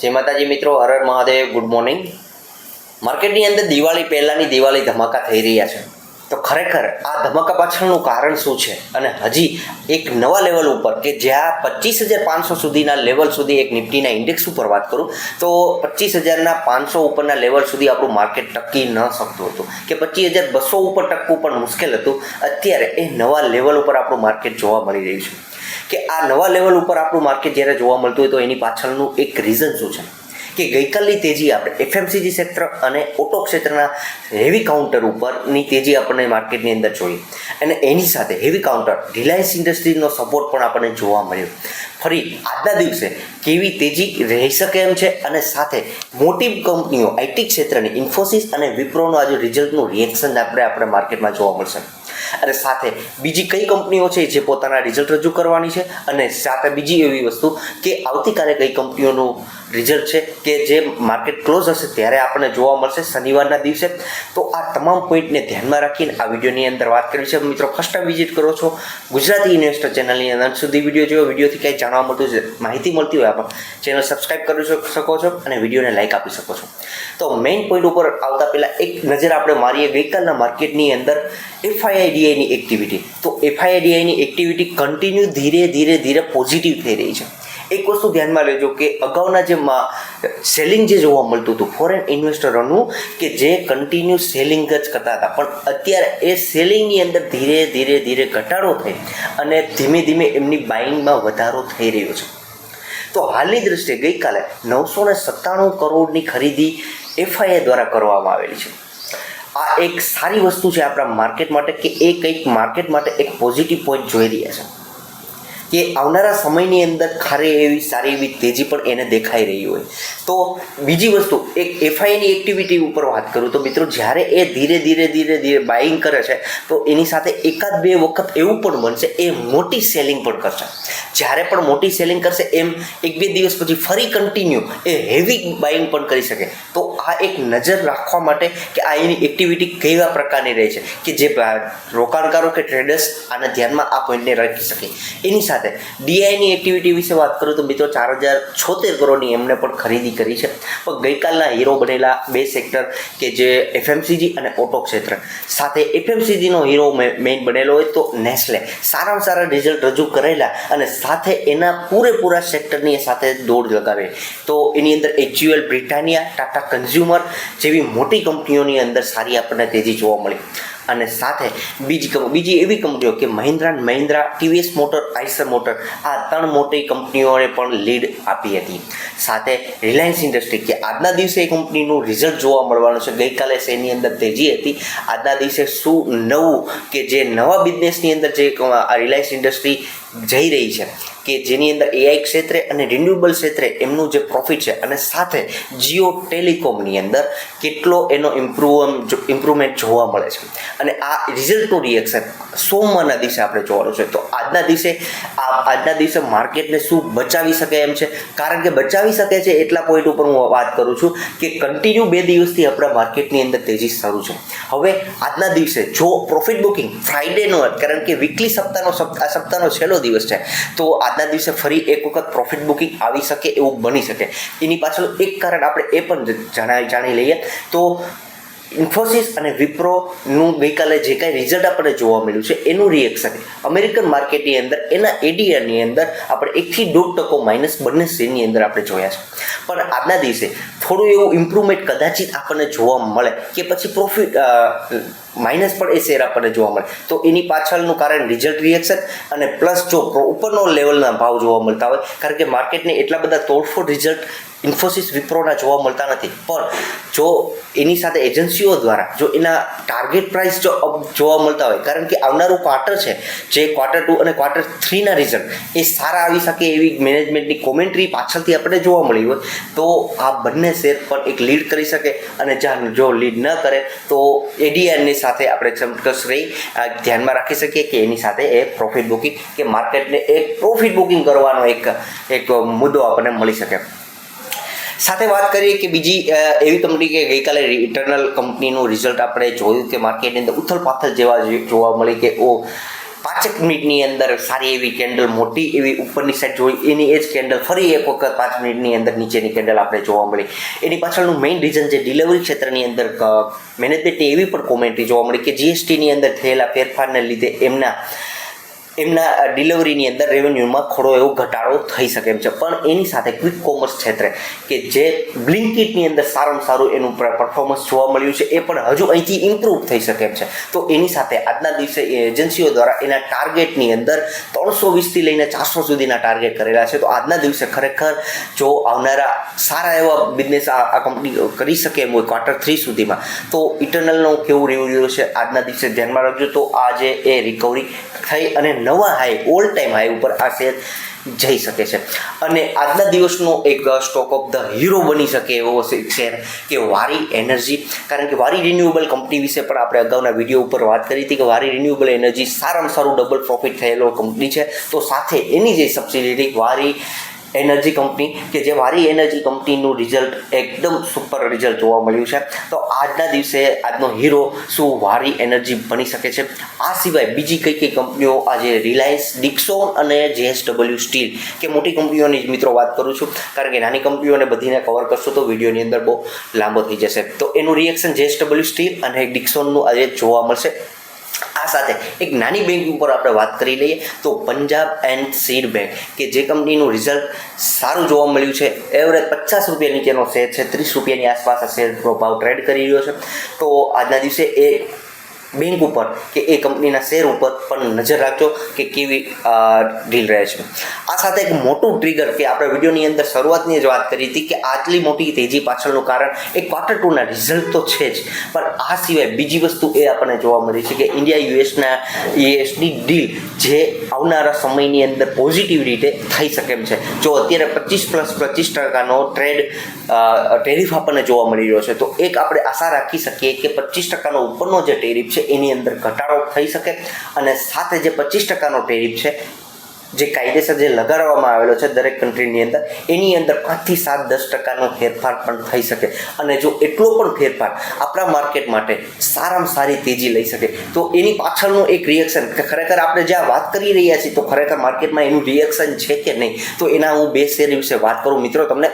જય માતાજી મિત્રો, હર Mahadev good morning માર્કેટની અંદર દિવાળી પહેલાંની દિવાળી ધમાકા થઈ રહ્યા છે. તો ખરેખર આ ધમાકા પાછળનું કારણ શું છે? અને હજી એક નવા લેવલ ઉપર કે જ્યાં પચીસ હજાર પાંચસો સુધીના લેવલ સુધી એક નિફ્ટીના ઇન્ડેક્સ ઉપર વાત કરું, તો પચીસ હજારના પાંચસો ઉપરના લેવલ સુધી આપણું માર્કેટ ટકી ન શકતું હતું. કે પચીસ હજાર બસો ઉપર ટકવું પણ મુશ્કેલ હતું. અત્યારે એ નવા લેવલ ઉપર આપણું માર્કેટ જોવા મળી રહ્યું છે. કે આ નવા લેવલ ઉપર આપણું માર્કેટ જ્યારે જોવા મળતું હોય તો એની પાછળનું એક રીઝન શું છે? કે ગઈકાલની તેજી આપણે એફએમસીજી ક્ષેત્ર અને ઓટો ક્ષેત્રના હેવી કાઉન્ટર ઉપરની તેજી આપણને માર્કેટની અંદર જોઈ. અને એની સાથે હેવી કાઉન્ટર રિલાયન્સ ઇન્ડસ્ટ્રીઝનો સપોર્ટ પણ આપણને જોવા મળ્યો. ફરી, આજના દિવસે કેવી તેજી રહી શકે એમ છે અને સાથે મોટી કંપનીઓ આઈટી ક્ષેત્રની ઇન્ફોસિસ અને વિપ્રોનું આજે રિઝલ્ટનું રિએક્શન આપણે આપણે માર્કેટમાં જોવા મળશે. અને સાથે બીજી કઈ કંપનીઓ છે જે પોતાના રિઝલ્ટ રજૂ કરવાની છે અને સાથે બીજી એવી વસ્તુ કે આવતીકાલે કઈ કંપનીઓનું રિઝલ્ટ છે કે જે માર્કેટ ક્લોઝ હશે ત્યારે આપણને જોવા મળશે શનિવારના દિવસે. તો આ તમામ પોઈન્ટને ધ્યાનમાં રાખીને આ વિડીયોની અંદર વાત કરી છે. મિત્રો ફર્સ્ટ ટાઈમ વિઝિટ કરો છો ગુજરાતી ઇન્વેસ્ટર ચેનલની અંદર. સુધી વીડિયો જોયો, વિડીયોથી કંઈ જાણવા મળતું છે, માહિતી મળતી હોય આપણે ચેનલ સબસ્ક્રાઈબ કરી શક- છો અને વિડીયોને લાઇક આપી શકો છો. તો મેઇન પોઈન્ટ ઉપર આવતા પહેલાં એક નજર આપણે મારીએ ગઈકાલના માર્કેટની અંદર એફઆઈઆઈડીઆઈની એક્ટિવિટી તો એફઆઈઆઈડીઆઈની એક્ટિવિટી કન્ટિન્યુ ધીરે ધીરે ધીરે પોઝિટિવ થઈ રહી છે. એક વસ્તુ ધ્યાનમાં લેજો કે અગાઉના જે સેલિંગ જે જોવા મળતું હતું ફોરેન ઇન્વેસ્ટરોનું કે જે કન્ટિન્યુ સેલિંગ જ કરતા હતા. પણ અત્યારે એ સેલિંગની અંદર ધીરે ધીરે ધીરે ઘટાડો થઈ અને ધીમે ધીમે એમની બાઇંગમાં વધારો થઈ રહ્યો છે. તો હાલની દ્રષ્ટિએ ગઈકાલે નવસો ને સત્તાણું કરોડની ખરીદી એફઆઈઆઈ દ્વારા કરવામાં આવેલી છે. આ એક સારી વસ્તુ છે આપણા માર્કેટ માટે કે એ કંઈક માર્કેટ માટે એક પોઝિટિવ પોઈન્ટ જોઈ રહ્યા છે. કે આવનારા સમયની અંદર ખરે એવી સારી એવી તેજી પણ એને દેખાઈ રહી હોય. તો બીજી વસ્તુ, એક એફઆઈની એક્ટિવિટી ઉપર વાત કરું તો મિત્રો, જ્યારે એ ધીરે ધીરે ધીરે ધીરે બાઇંગ કરે છે, તો એની સાથે એકાદ બે વખત એવું પણ બનશે, એ મોટી સેલિંગ પણ કરશે. જ્યારે પણ મોટી સેલિંગ કરશે, એમ એક બે દિવસ પછી ફરી કન્ટિન્યુ એ હેવી બાઇંગ પણ કરી શકે. તો આ એક નજર રાખવા માટે કે આ એની એક્ટિવિટી કેવા પ્રકારની રહે છે, કે જે રોકાણકારો કે ટ્રેડર્સ આના ધ્યાનમાં આ પોઈન્ટને રાખી શકે. એની સાથે ડીઆઈની એક્ટિવિટી વિશે વાત કરું તો મિત્રો ચાર હજાર છોતેર કરોડની એમને પણ ખરીદી કરી છે. પણ ગઈકાલના હીરો બનેલા બે સેક્ટર કે જે એફએમસીજી અને ઓટો ક્ષેત્ર. સાથે એફએમસીજીનો હીરો મેઇન બનેલો હોય તો નેસ્લે સારામાં સારા રિઝલ્ટ રજૂ કરેલા અને સાથે એના પૂરેપૂરા સેક્ટરની સાથે દોડ લગાવે તો એની અંદર એચયુએલ બ્રિટાનિયા ટાટા કન્ઝ્યુમર જેવી મોટી કંપનીઓની અંદર સારી આપણને તેજી જોવા મળી. અને સાથે બીજી કંપ- બીજી એવી કંપનીઓ કે Mahindra and Mahindra TVS motor, Eicher motor, આ ત્રણ મોટી કંપનીઓને પણ લીડ આપી હતી. સાથે રિલાયન્સ ઇન્ડસ્ટ્રી કે આજના દિવસે એ કંપનીનું રિઝલ્ટ જોવા મળવાનું છે. ગઈકાલે એની અંદર તેજી હતી. આજના દિવસે શું નવું કે જે નવા બિઝનેસની અંદર જે રિલાયન્સ ઇન્ડસ્ટ્રી જઈ રહી છે. કે જેની અંદર એઆઈ ક્ષેત્રે અને રિન્યુએબલ ક્ષેત્રે એમનું જે પ્રોફિટ છે અને સાથે જીઓ ટેલિકોમની અંદર કેટલો એનો ઇમ્પ્રુવ ઇમ્પ્રુવમેન્ટ જોવા મળે છે. અને આ રિઝલ્ટનું રિએક્શન સોમવારના દિવસે આપણે જોવાનું છે. તો આજના દિવસે આ, આજના દિવસે માર્કેટને શું બચાવી શકે એમ છે? કારણ કે બચાવી શકે છે એટલા પોઈન્ટ ઉપર હું વાત કરું છું કે કન્ટિન્યુ બે દિવસથી આપણા માર્કેટની અંદર તેજી શરૂ છે. હવે આજના દિવસે જો પ્રોફિટ બુકિંગ ફ્રાઈડેનો કારણ કે વીકલી સપ્તાહનો સપ- આ સપ્તાહનો છેલ્લો દિવસ છે, તો આજના દિવસે ફરી એક વખત પ્રોફિટ બુકિંગ આવી શકે એવું બની શકે. એની પાછળ એક કારણ આપણે એ પણ જણાવી જાણી લઈએ. તો ઇન્ફોસિસ અને વિપ્રોનું ગઈકાલે જે કાંઈ રિઝલ્ટ આપણને જોવા મળ્યું છે, એનું રિએક્શન અમેરિકન માર્કેટની અંદર, એના એડીઆરની અંદર આપણે એકથી દોઢ ટકો માઇનસ બંને શેરની અંદર આપણે જોયા છે. પણ આજના દિવસે થોડું એવું ઇમ્પ્રુવમેન્ટ કદાચિત આપણને જોવા મળે કે પછી પ્રોફિટ માઇનસ પણ એ શેર આપણને જોવા મળે. તો એની પાછળનું કારણ રિઝલ્ટ રિએક્શન અને પ્લસ જો પ્રો- ઉપરનો લેવલના ભાવ જોવા મળતા હોય, કારણ કે માર્કેટને એટલા બધા તોડફોડ રિઝલ્ટ ઇન્ફોસિસ વિપ્રોના જોવા મળતા નથી. પણ જો એની સાથે એજન્સીઓ દ્વારા જો એના ટાર્ગેટ પ્રાઇસ જો જોવા મળતા હોય, કારણ કે આવનારું ક્વાર્ટર છે, જે ક્વાર્ટર ટુ અને ક્વાર્ટર થ્રીના રિઝલ્ટ એ સારા આવી શકે એવી મેનેજમેન્ટની કોમેન્ટ્રી પાછળથી આપણે જોવા મળી હોય, તો આ બંને શેર પણ એક લીડ કરી શકે અને જો લીડ ન કરે તો એડીઆરની સાથે આપણે ચોક્કસ રહી ધ્યાનમાં રાખી શકીએ કે એની સાથે એ પ્રોફિટ બુકિંગ કે માર્કેટને એક પ્રોફિટ બુકિંગ કરવાનો એક એક મુદ્દો આપણને મળી શકે. સાથે વાત કરીએ કે બીજી એવી કંપની કે ગઈકાલે ઇન્ટરનલ કંપનીનું રિઝલ્ટ આપણે જોયું કે માર્કેટની અંદર ઉથલ પાથલ જેવા જોવા મળી કે, ઓ પાંચેક મિનિટની અંદર સારી એવી કેન્ડલ મોટી એવી ઉપરની સાઈડ જોઈ, એની એ જ કેન્ડલ ફરી એક વખત પાંચ મિનિટની અંદર નીચેની કેન્ડલ આપણે જોવા મળી. એની પાછળનું મેઇન રીઝન છે ડિલિવરી ક્ષેત્રની અંદર મેનેજમેન્ટની એવી પણ કોમેન્ટ્રી જોવા મળી કે જીએસટીની અંદર થયેલા ફેરફારને લીધે એમના એમના ડિલિવરીની અંદર રેવન્યુમાં થોડો એવો ઘટાડો થઈ શકે એમ છે. પણ એની સાથે ક્વિક કોમર્સ ક્ષેત્રે કે જે બ્લિંકિટની અંદર સારામાં સારું એનું પરફોર્મન્સ જોવા મળ્યું છે, એ પણ હજુ અહીંથી ઇમ્પ્રૂવ થઈ શકે એમ છે. તો એની સાથે આજના દિવસે એજન્સીઓ દ્વારા એના ટાર્ગેટની અંદર ત્રણસો વીસથી લઈને ચારસો સુધીના ટાર્ગેટ કરેલા છે. તો આજના દિવસે ખરેખર જો આવનારા સારા એવા બિઝનેસ આ કંપની કરી શકે એમ હોય ક્વાર્ટર થ્રી સુધીમાં, તો ઇટરનલનું કેવું રહ્યું છે? આજના દિવસે ધ્યાનમાં રાખજો. તો આજે એ રિકવરી થઈ અને નવા હાઈ ઓલ ટાઈમ હાઈ ઉપર આ શેર જઈ શકે છે. અને આજના દિવસનો એક સ્ટોક ઓફ ધ હીરો બની શકે એવો શેર કે વારી એનર્જી. કારણ કે વારી રિન્યુએબલ કંપની વિશે પણ આપણે અગાઉના વીડિયો ઉપર વાત કરી હતી કે વારી રિન્યુએબલ એનર્જી સારામાં સારું ડબલ પ્રોફિટ થયેલો કંપની છે. તો સાથે એની જે સબસિડી વારી એનર્જી કંપની કે જે વારી એનર્જી કંપનીનું રિઝલ્ટ એકદમ સુપર રિઝલ્ટ જોવા મળ્યું છે. તો આજના દિવસે આજનો હીરો શું વારી એનર્જી બની શકે છે? આ સિવાય બીજી કઈ કઈ કંપનીઓ આજે રિલાયન્સ ડિક્સોન અને જેએસડબલ્યુ સ્ટીલ કે મોટી કંપનીઓની જ મિત્રો વાત કરું છું. કારણ કે નાની કંપનીઓને બધીને કવર કરશો તો વિડીયોની અંદર બહુ લાંબો થઈ જશે. તો એનું રિએક્શન જેએસડબલ્યુ સ્ટીલ અને ડિક્સોનનું આજે જોવા મળશે. સાથે એક નાની બેંક ઉપર આપણે વાત કરી લઈએ તો પંજાબ એન્ડ સીડ બેંક કે જે કંપનીનું રિઝલ્ટ સારું જોવા મળ્યું છે. એવરેજ પચાસ રૂપિયા નીચેનો શેર છે, ત્રીસ રૂપિયાની આસપાસ આ શેરનો ભાવ ટ્રેડ કરી રહ્યો છે. તો આજના દિવસે એ બેંક ઉપર કે એ કંપનીના શેર ઉપર પણ નજર રાખજો કે કેવી ડીલ રહે છે. આ સાથે એક મોટું ટ્રિગર કે આપણે વિડીયોની અંદર શરૂઆતની જ વાત કરી હતી કે આટલી મોટી તેજી પાછળનું કારણ એ ક્વાર્ટર ટુના રિઝલ્ટ તો છે જ. પણ આ સિવાય બીજી વસ્તુ એ આપણને જોવા મળી છે કે ઇન્ડિયા યુએસના યુએસની ડીલ જે આવનારા સમયની અંદર પોઝિટિવ રીતે થઈ શકે એમ છે. જો અત્યારે પચીસ પ્લસ પચીસ ટકાનો ટ્રેડ ટેરિફ આપણને જોવા મળી રહ્યો છે, તો એક આપણે આશા રાખી શકીએ કે પચીસ ટકાનો ઉપરનો જે ટેરિફ છે એની અંદર ઘટાડો થઈ શકે અને સાથે જે પચીસ ટકાનો ટેરિફ છે, જે કાયદેસર જે લગાડવામાં આવેલો છે દરેક કન્ટ્રીની અંદર, એની અંદર પાંચથી સાત દસ ટકાનો ફેરફાર પણ થઈ શકે. અને જો એટલો પણ ફેરફાર આપણા માર્કેટ માટે સારામાં સારી તેજી લઈ શકે, તો એની પાછળનું એક રિએક્શન કે ખરેખર આપણે જ્યાં વાત કરી રહ્યા છીએ, તો ખરેખર માર્કેટમાં એનું રિએક્શન છે કે નહીં? તો એના હું બે શેર વિશે વાત કરું. મિત્રો, તમને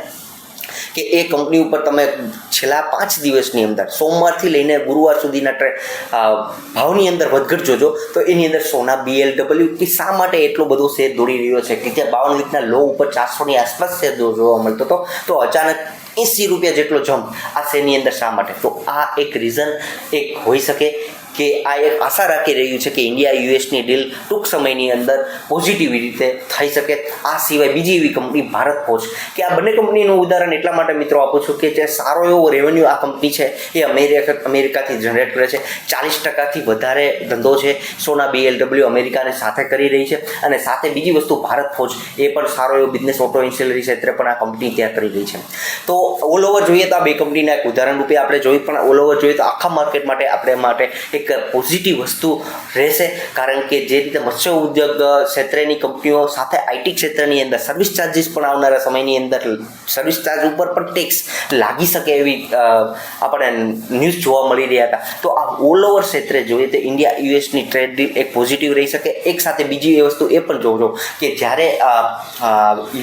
કે એ કંપની ઉપર તમે છેલ્લા પાંચ દિવસની અંદર, સોમવારથી લઈને ગુરુવાર સુધીના ટ્રે ભાવની અંદર વધઘટ જોજો, તો એની અંદર સોના બીએલડબલ્યુ કે શા માટે એટલો બધો શેર દોડી રહ્યો છે? કે ત્યાં બાવન રીતના લો ઉપર ચારસોની આસપાસ શેર જોવા મળતો હતો, તો અચાનક એંસી રૂપિયા જેટલો જમ્પ આ શેરની અંદર શા માટે? તો આ એક રીઝન એક હોઈ શકે કે આ એક આશા રાખી રહ્યું છે કે ઇન્ડિયા યુએસની ડીલ ટૂંક સમયની અંદર પોઝિટિવ રીતે થઈ શકે. આ સિવાય બીજી એવી કંપની ભારત ફોજ કે આ બંને કંપનીનું ઉદાહરણ એટલા માટે મિત્રો આપું છું કે જે સારો એવો રેવન્યુ આ કંપની છે એ અમેરિકા અમેરિકાથી જનરેટ કરે છે. ચાલીસ ટકાથી વધારે ધંધો છે. સોના બીએલડબલ્યુ અમેરિકાને સાથે કરી રહી છે. અને સાથે બીજી વસ્તુ ભારત ફોજ એ પણ સારો એવો બિઝનેસ ઓટો ઇન્સ્યુલરી ક્ષેત્રે પણ આ કંપની ત્યાં કરી રહી છે. તો ઓલ ઓવર જોઈએ તો આ બે કંપનીના એક ઉદાહરણ રૂપે આપણે જોઈએ પણ ઓલ ઓવર જોઈએ તો આખા માર્કેટ માટે, આપણે માટે એક પોઝિટિવ વસ્તુ રહેશે. કારણ કે જે રીતે મત્સ્ય ઉદ્યોગ ક્ષેત્રની કંપનીઓ સાથે આઈટી ક્ષેત્રની અંદર સર્વિસ ચાર્જીસ પણ આવનારા સમયની અંદર સર્વિસ ચાર્જ ઉપર પણ ટેક્સ લાગી શકે એવી આપણે ન્યૂઝ જોવા મળી રહ્યા હતા. તો આ ઓલ ઓવર ક્ષેત્રે જોઈએ તો ઇન્ડિયા યુએસની ટ્રેડ ડીલ એક પોઝિટિવ રહી શકે. એક સાથે બીજી એ વસ્તુ એ પણ જોજો કે જ્યારે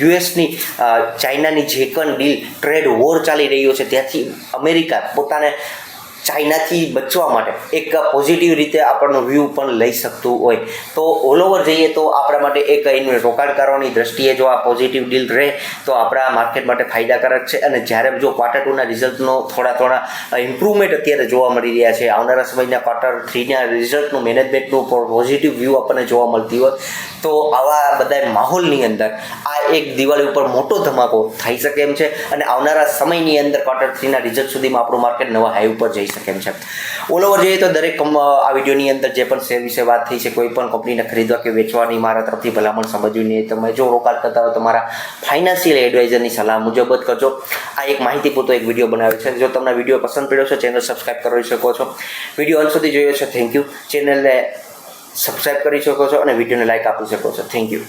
યુએસની ચાઇનાની જે પણ ડીલ ટ્રેડ વોર ચાલી રહ્યો છે, ત્યાંથી અમેરિકા પોતાને ચાઇનાથી બચવા માટે એક પોઝિટિવ રીતે આપણનો વ્યૂ પણ લઈ શકતું હોય. તો ઓલ ઓવર જઈએ તો આપણા માટે એક રોકાણકારોની દ્રષ્ટિએ જો આ પોઝિટિવ ડીલ રહે, તો આપણા માર્કેટ માટે ફાયદાકારક છે. અને જ્યારે જો ક્વાર્ટર ટુના રિઝલ્ટનો થોડા થોડા ઇમ્પ્રુવમેન્ટ અત્યારે જોવા મળી રહ્યા છે. આવનારા સમયના ક્વાર્ટર થ્રીના રિઝલ્ટનું મેનેજમેન્ટનું પોઝિટિવ વ્યૂ આપણને જોવા મળતી હોય. તો આવા બધા માહોલની અંદર આ એક દિવાળી ઉપર મોટો ધમાકો થઈ શકે એમ છે. અને આવનારા સમયની અંદર ક્વાર્ટર થ્રીના રિઝલ્ટ સુધીમાં આપણું માર્કેટ નવા હાઈ ઉપર જઈ શકે. એમ છે. ઓલ ઓવર જોઈએ તો દરેક આ વિડીયોની અંદર જે પણ શેર વિશે વાત થઈ છે, કોઈ પણ કંપનીને ખરીદવા કે વેચવાની મારા તરફથી ભલામણ સમજવી નહીં. તમે જો રોકાણ કરતા હો તો મારા ફાઇનાન્શિયલ એડવાઇઝરની સલાહ મુજબ જ કરજો. આ એક માહિતી પૂરતો એક વીડિયો બનાવ્યો છે. જો તમને વીડિયો પસંદ પડ્યો છે, ચેનલ સબસ્ક્રાઈબ કરી શકો છો. વીડિયો અંત સુધી જોયો છે. થેન્ક યુ ચેનલને સબસ્ક્રાઈબ કરી શકો છો અને વિડીયોને લાઇક આપી શકો છો. Thank you